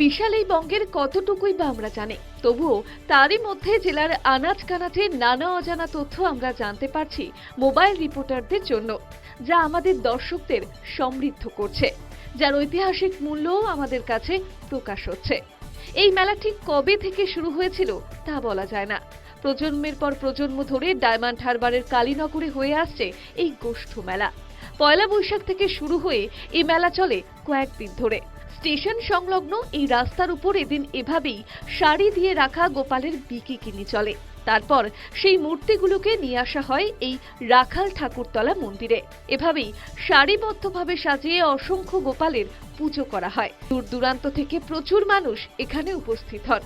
বিশাল এই বঙ্গের কতটুকুই বা আমরা জানি। তবুও তারই মধ্যে জেলার আনাজ কানাচের নানা অজানা তথ্য আমরা জানতে পারছি মোবাইল রিপোর্টারদের জন্য, যা আমাদের দর্শকদের সমৃদ্ধ করছে, যার ঐতিহাসিক মূল্যও আমাদের কাছে প্রকাশ হচ্ছে। এই মেলা ঠিক কবে থেকে শুরু হয়েছিল তা বলা যায় না। প্রজন্মের পর প্রজন্ম ধরে ডায়মন্ড হারবারের কালীনগরে হয়ে আসছে এই গোষ্ঠ মেলা। পয়লা বৈশাখ থেকে শুরু হয়ে এই মেলা চলে কয়েকদিন ধরে। স্টেশন সংলগ্ন এই রাস্তার উপর এদিন এভাবেই শাড়ি দিয়ে রাখা গোপালের বিকিকিনি চলে। তারপর সেই মূর্তিগুলোকে নিয়ে আসা হয় এই রাখাল ঠাকুরতলা মন্দিরে। এভাবেই সারিবদ্ধভাবে সাজিয়ে অসংখ্য গোপালের পুজো করা হয়। দূর দূরান্ত থেকে প্রচুর মানুষ এখানে উপস্থিত হন।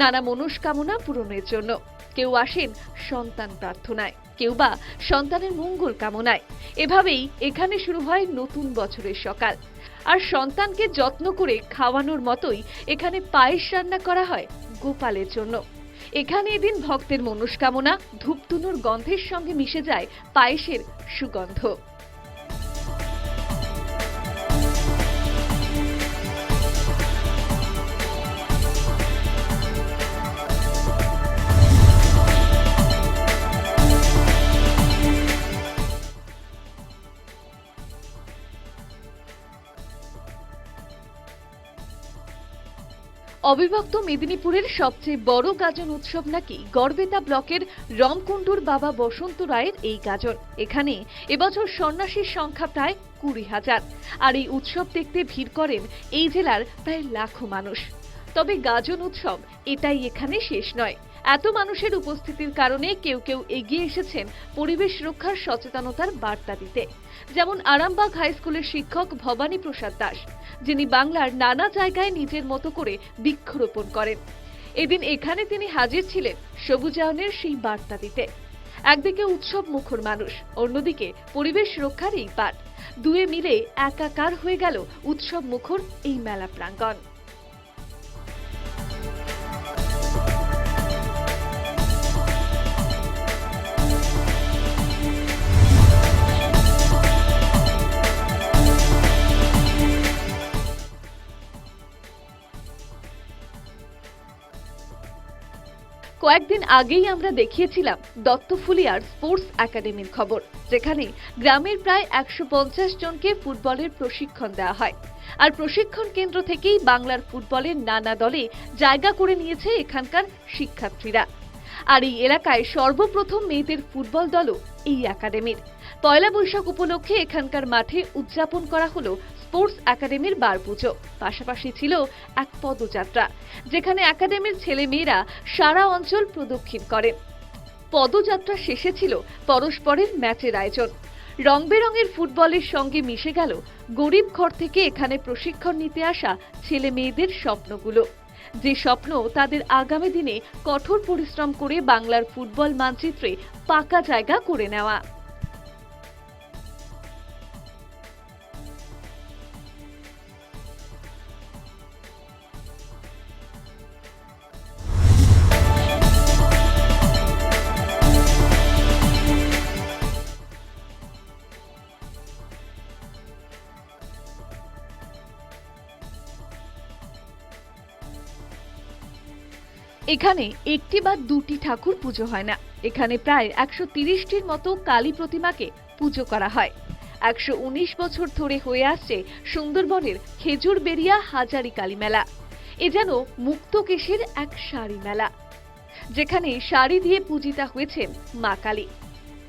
নানা মনস্কামনা পূরণের জন্য। কেউ আসেন সন্তান প্রার্থনায়, কেউ বা সন্তানের মঙ্গল কামনায়। এভাবেই এখানে শুরু হয় নতুন বছরের সকাল। আর সন্তানকে যত্ন করে খাওয়ানোর মতোই এখানে পায়েস রান্না করা হয় গোপালের জন্য। এখানে এদিন ভক্তের মনস্কামনা ধূপধুনোর গন্ধের সঙ্গে মিশে যায় পায়েসের সুগন্ধ। অবিভক্ত মেদিনীপুরের সবচেয়ে বড় গাজন উৎসব নাকি গড়বেতা ব্লকের রমকুণ্ডুর বাবা বসন্ত রায়ের এই গাজন। এখানে এবছর সন্ন্যাসীর সংখ্যা প্রায় কুড়ি হাজার। আর এই উৎসব দেখতে ভিড় করেন এই জেলার প্রায় লাখো মানুষ। তবে গাজন উৎসব এটাই এখানে শেষ নয়। এত মানুষের উপস্থিতির কারণে কেউ কেউ এগিয়ে এসেছেন পরিবেশ রক্ষার সচেতনতার বার্তা দিতে। যেমন আরামবাগ হাই স্কুলের শিক্ষক ভবানী প্রসাদ দাস, যিনি বাংলার নানা জায়গায় নিজের মতো করে বৃক্ষরোপণ করেন। এদিন এখানে তিনি হাজির ছিলেন সবুজায়নের সেই বার্তা দিতে। একদিকে উৎসব মুখর মানুষ, অন্যদিকে পরিবেশ রক্ষার এই পাঠ দুয়ে মিলে একাকার হয়ে গেল উৎসব মুখর এই মেলা প্রাঙ্গণ। কয়েকদিন আগেই আমরা দেখিয়েছিলাম দত্তফুলিয়ার স্পোর্টস একাডেমির খবর, যেখানে গ্রামের প্রায় একশো পঞ্চাশ জনকে ফুটবলের প্রশিক্ষণ দেওয়া হয়। আর প্রশিক্ষণ কেন্দ্র থেকেই বাংলার ফুটবলের নানা দলে জায়গা করে নিয়েছে এখানকার শিক্ষার্থীরা। আর এই এলাকায় সর্বপ্রথম মেয়েদের ফুটবল দলও এই একাডেমির। পয়লা বৈশাখ উপলক্ষে এখানকার মাঠে উদযাপন করা হলো স্পোর্টস একাডেমির বার পুজো। পাশাপাশি ছিল এক পদযাত্রা, যেখানে একাডেমির ছেলে মেয়েরা সারা অঞ্চল প্রদক্ষিণ করেন পদযাত্রা শেষে ছিল পরস্পরের ম্যাচের আয়োজন। রং বেরঙের ফুটবলের সঙ্গে মিশে গেল গরিব ঘর থেকে এখানে প্রশিক্ষণ নিতে আসা ছেলে মেয়েদের স্বপ্নগুলো। যে স্বপ্ন তাদের আগামী দিনে কঠোর পরিশ্রম করে বাংলার ফুটবল মানচিত্রে পাকা জায়গা করে নেওয়া। এখানে একটি বা দুটি ঠাকুর পুজো হয় না। এখানে প্রায় একশো তিরিশটির মতো কালী প্রতিমাকে পুজো করা হয়। একশো উনিশ বছর ধরে হয়ে আসছে সুন্দরবনের খেজুর বেরিয়া হাজারি কালী মেলা। এ যেন মুক্তকেশের এক শাড়ি মেলা। যেখানে শাড়ি দিয়ে পূজিতা হয়েছেন মা কালী।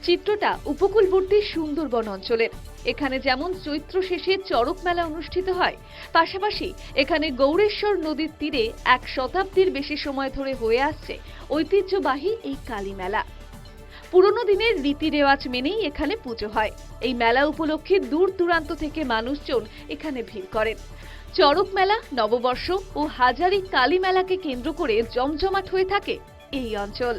চিত্রটা উপকূলবর্তী সুন্দরবন অঞ্চলের। এখানে যেমন চৈত্র শেষে চড়ক মেলা অনুষ্ঠিত হয়, পাশাপাশি এখানে গৌরেশ্বর নদীর তীরে এক শতাব্দীর বেশি সময় ধরে হয়ে আসছে ঐতিহ্যবাহী এই কালী মেলা। পুরনো দিনের রীতি রেওয়াজ মেনেই এখানে পুজো হয়। এই মেলা উপলক্ষে দূর দূরান্ত থেকে মানুষজন এখানে ভিড় করেন। চড়ক মেলা, নববর্ষ ও হাজারি কালী মেলাকে কেন্দ্র করে জমজমাট হয়ে থাকে এই অঞ্চল।